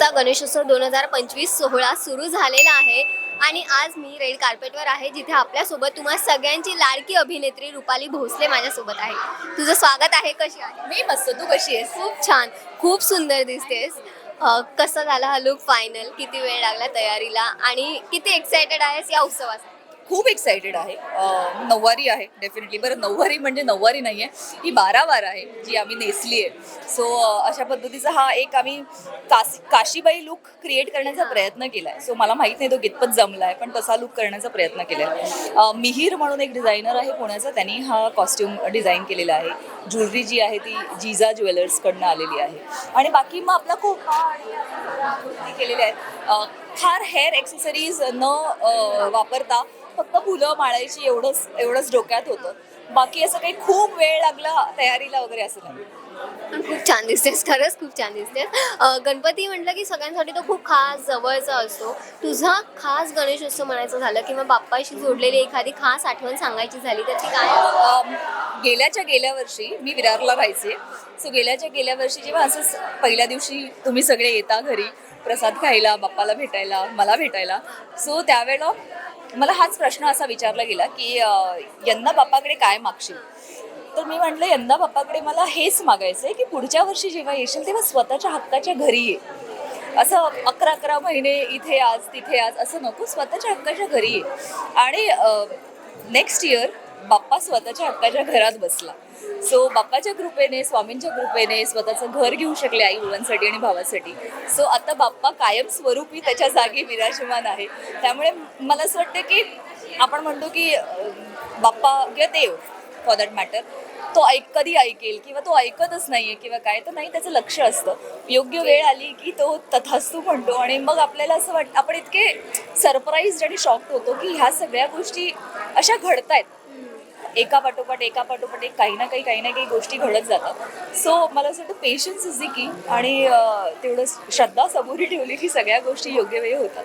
आजचा गणेशोत्सव दोन हजार पंचवीस सोहळा सुरू झालेला आहे. आणि आज मी रेड कार्पेटवर आहे. जिथे आपल्यासोबत तुम्हा सगळ्यांची लाडकी अभिनेत्री रुपाली भोसले माझ्यासोबत आहे. तुझं स्वागत आहे. कशी आहे? मी मस्त. तू कशी आहेस? खूप छान. खूप सुंदर दिसतेस. अ, कसा झाला हा लुक फायनल किती वेळ लागला तयारीला? आणि किती एक्सायटेड आहेस या उत्सवासाठी? खूप एक्साइटेड आहे नऊवारी आहे डेफिनेटली बरं नऊवारी म्हणजे नऊवारी नाही आहे ही बारावार आहे जी आम्ही नेसली आहे सो अशा पद्धतीचा हा एक आम्ही कास काशीबाई लुक क्रिएट करण्याचा प्रयत्न केला आहे सो मला माहीत नाही तो कितपत जमला आहे पण तसा लुक करण्याचा प्रयत्न केला आहे मिहीर म्हणून एक डिझायनर आहे पुण्याचा त्यांनी हा कॉस्ट्युम डिझाईन केलेला आहे ज्वेलरी जी आहे ती जिजा ज्वेलर्सकडनं आलेली आहे आणि बाकी मग आपला खूप केलेल्या आहेत फार हेअर एक्सेसरीज न वापरता फक्त फुलं माळायची एवढंच एवढंच डोक्यात होतं. बाकी असं काही खूप वेळ लागला तयारीला वगैरे असं नाही. पण खूप छान दिसतेस खरंच खूप छान दिसतेस. अ, गणपती म्हटलं की सगळ्यांसाठी तो खूप खास जवळचा असतो. तुझा खास गणेशोत्सव म्हणायचं झालं किंवा बाप्पाशी जोडलेली एखादी खास आठवण सांगायची झाली तर ती काय? अम, गेल्याच्या गेल्या वर्षी मी विरारला राहायचे. सो गेल्याच्या गेल्या वर्षी जेव्हा असंच पहिल्या दिवशी तुम्ही सगळे येता घरी प्रसाद खायला बाप्पाला भेटायला मला भेटायला. सो त्यावेळेला मला हाच प्रश्न असा विचारला गेला की यंदा बाप्पाकडे काय मागशील? तर मी म्हटलं यंदा बाप्पाकडे मला हेच मागायचं आहे की पुढच्या वर्षी जेव्हा येशील तेव्हा स्वतःच्या हक्काच्या घरी ये. असं अकरा अकरा महिने इथे आज तिथे आज असं नको स्वतःच्या हक्काच्या घरी ये. आणि नेक्स्ट इयर बाप्पा स्वतःच्या हक्काच्या घरात बसला. सो बाप्पाच्या कृपेने स्वामींच्या कृपेने स्वतःचं घर घेऊ शकले आई मुलांसाठी आणि भावासाठी. सो आता बाप्पा कायम स्वरूपी त्याच्या जागी विराजमान आहे. त्यामुळे मला असं वाटतं की आपण म्हणतो की बाप्पा किंवा देव फॉर दॅट मॅटर तो ऐक कधी ऐकेल किंवा तो ऐकतच नाहीये किंवा काय तर नाही त्याचं लक्ष असतं. योग्य वेळ आली की तो तथास्तू म्हणतो आणि मग आपल्याला असं वाटतं आपण इतके सरप्राईज आणि शॉक्ड होतो की ह्या सगळ्या गोष्टी अशा घडतायत. एका पाठोपाठ एका पाठोपाठ एक काही ना काही काही ना काही गोष्टी घडत जातात. सो मला असं वाटतं पेशन्स इज की आणि तेवढं श्रद्धा सबुरी ठेवली की सगळ्या गोष्टी योग्य वेळी होतात.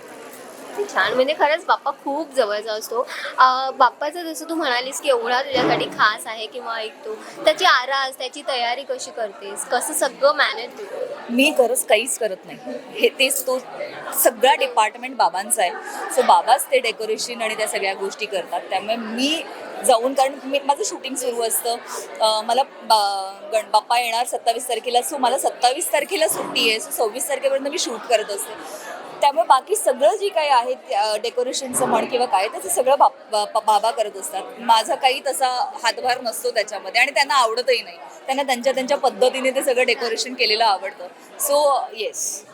छान. म्हणजे खरंच बाप्पा खूप जवळचा असतो. बाप्पाचं जसं तू म्हणालीस की एवढा तुझ्यासाठी खास आहे किंवा ऐकतो त्याची आरास त्याची तयारी कशी करतेस? कसं सगळं मॅनेज मी खरंच काहीच करत नाही. हे तेच तो सगळा डिपार्टमेंट बाबांचा आहे. सो बाबाच ते डेकोरेशन आणि त्या सगळ्या गोष्टी करतात. त्यामुळे मी जाऊन कारण मी माझं शूटिंग सुरू असतं. मला बा- गण बाप्पा येणार सत्तावीस तारखेला सो मला सत्तावीस तारखेला सुट्टी आहे. सो सव्वीस तारखेपर्यंत मी शूट करत असते. त्यामुळे बाकी सगळं जे काही आहे डेकोरेशनचं म्हण किंवा काय त्याचं सगळं बाप बाबा करत असतात. माझा काही तसा हातभार नसतो त्याच्यामध्ये आणि त्यांना आवडतही नाही. त्यांना त्यांच्या त्यांच्या पद्धतीने ते सगळं डेकोरेशन केलेलं आवडतं. सो येस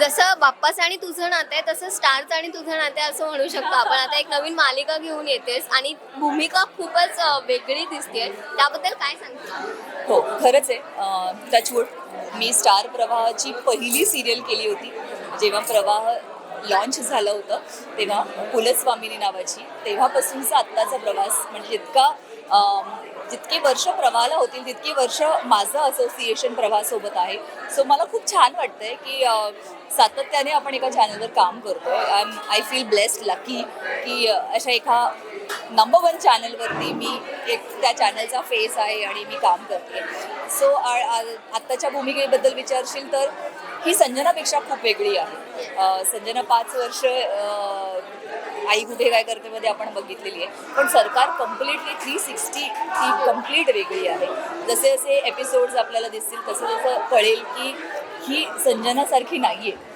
जसं बाप्पाचं आणि तुझं नातं आहे तसं स्टारचं आणि तुझं नातं आहे असं म्हणू शकतो आपण. आता एक नवीन मालिका घेऊन येतेस आणि भूमिका खूपच वेगळी दिसते त्याबद्दल काय सांगते हो खरंच आहे. टचवूड मी स्टार प्रवाहाची पहिली सिरियल केली होती. जेव्हा प्रवाह लॉन्च झालं होतं तेव्हा कुलस्वामिनी नावाची. तेव्हापासूनचा आत्ताचा प्रवास म्हणजे जितका जितके जितकी वर्ष प्रवाहाला होतील तितकी वर्ष माझं असोसिएशन प्रवासोबत आहे. सो मला खूप छान वाटतंय की सातत्याने आपण एका चॅनलवर काम करतोय. I am I feel blessed lucky की अशा एका नंबर वन चॅनलवरती मी एक त्या चॅनलचा फेस आहे आणि मी काम करते. सो आत्ताच्या भूमिकेबद्दल विचारशील तर ही संजनापेक्षा खूप वेगळी आहे. संजना पाच वर्ष आई कुठे काय करते मध्ये आपण बघितलेली आहे. पण सरकार कम्प्लिटली थ्री सिक्स्टी ही कंप्लीट वेगळी आहे. जसे जसे एपिसोड्स आपल्याला दिसतील तसं तसं कळेल की ही संजनासारखी नाही आहे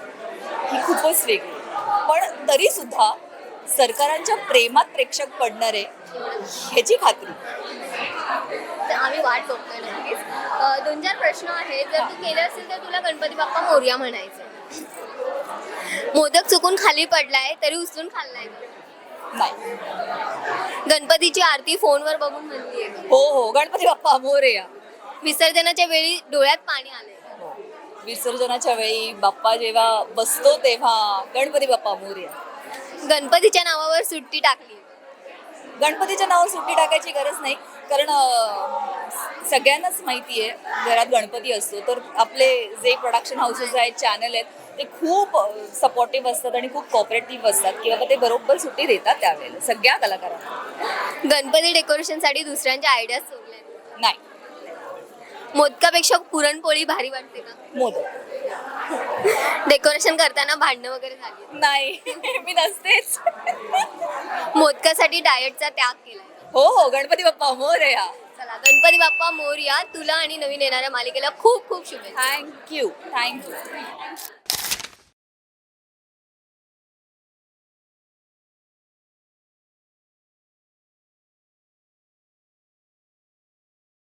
ही खूपच वेगळी. पण तरीसुद्धा सरकारांच्या प्रेमात प्रेक्षक पडणार आहे ह्याची खात्री तर आम्ही वाट बघतोय नक्कीच अ, दोन चार प्रश्न आहेत जर तू केले असेल तर तुला गणपती बाप्पा मोर्या म्हणायचं मोदक चुकून खाली पडलाय तरी उचलून खाल्लाय? नाही गणपतीची आरती फोनवर बघून म्हणतीये? हो हो गणपती बाप्पा मोरया विसर्जनाच्या वेळी डोळ्यात पाणी आलंय? हो. विसर्जनाच्या वेळी बाप्पा जेव्हा बसतो तेव्हा गणपती बाप्पा मोरया गणपतीच्या नावावर सुट्टी टाकली. गणपतीच्या नावावर सुट्टी टाकायची गरज नाही. कारण सगळ्यांनाच माहिती आहे घरात गणपती असतो. तर आपले जे प्रोडक्शन हाऊसेस आहेत चॅनल आहेत ते खूप सपोर्टिव्ह असतात आणि खूप कॉपरेटिव्ह असतात. किंवा ते बरोबर सुट्टी देतात त्यावेळेला सगळ्या कलाकारांना. गणपती डेकोरेशनसाठी दुसऱ्यांच्या आयडिया सोडल्या. नाही. मोदकापेक्षा पुरणपोळी भारी वाटते का? मोदक. डेकोरेशन करताना भांडणं वगैरे झाली? नाही मी नसतेच. मोदकासाठी डाएटचा त्याग केलाय. हो हो गणपती बाप्पा मोर या. चला गणपती बाप्पा मोरया तुला आणि नवीन येणाऱ्या मालिकेला खूप खूप शुभेच्छा. Thank you thank you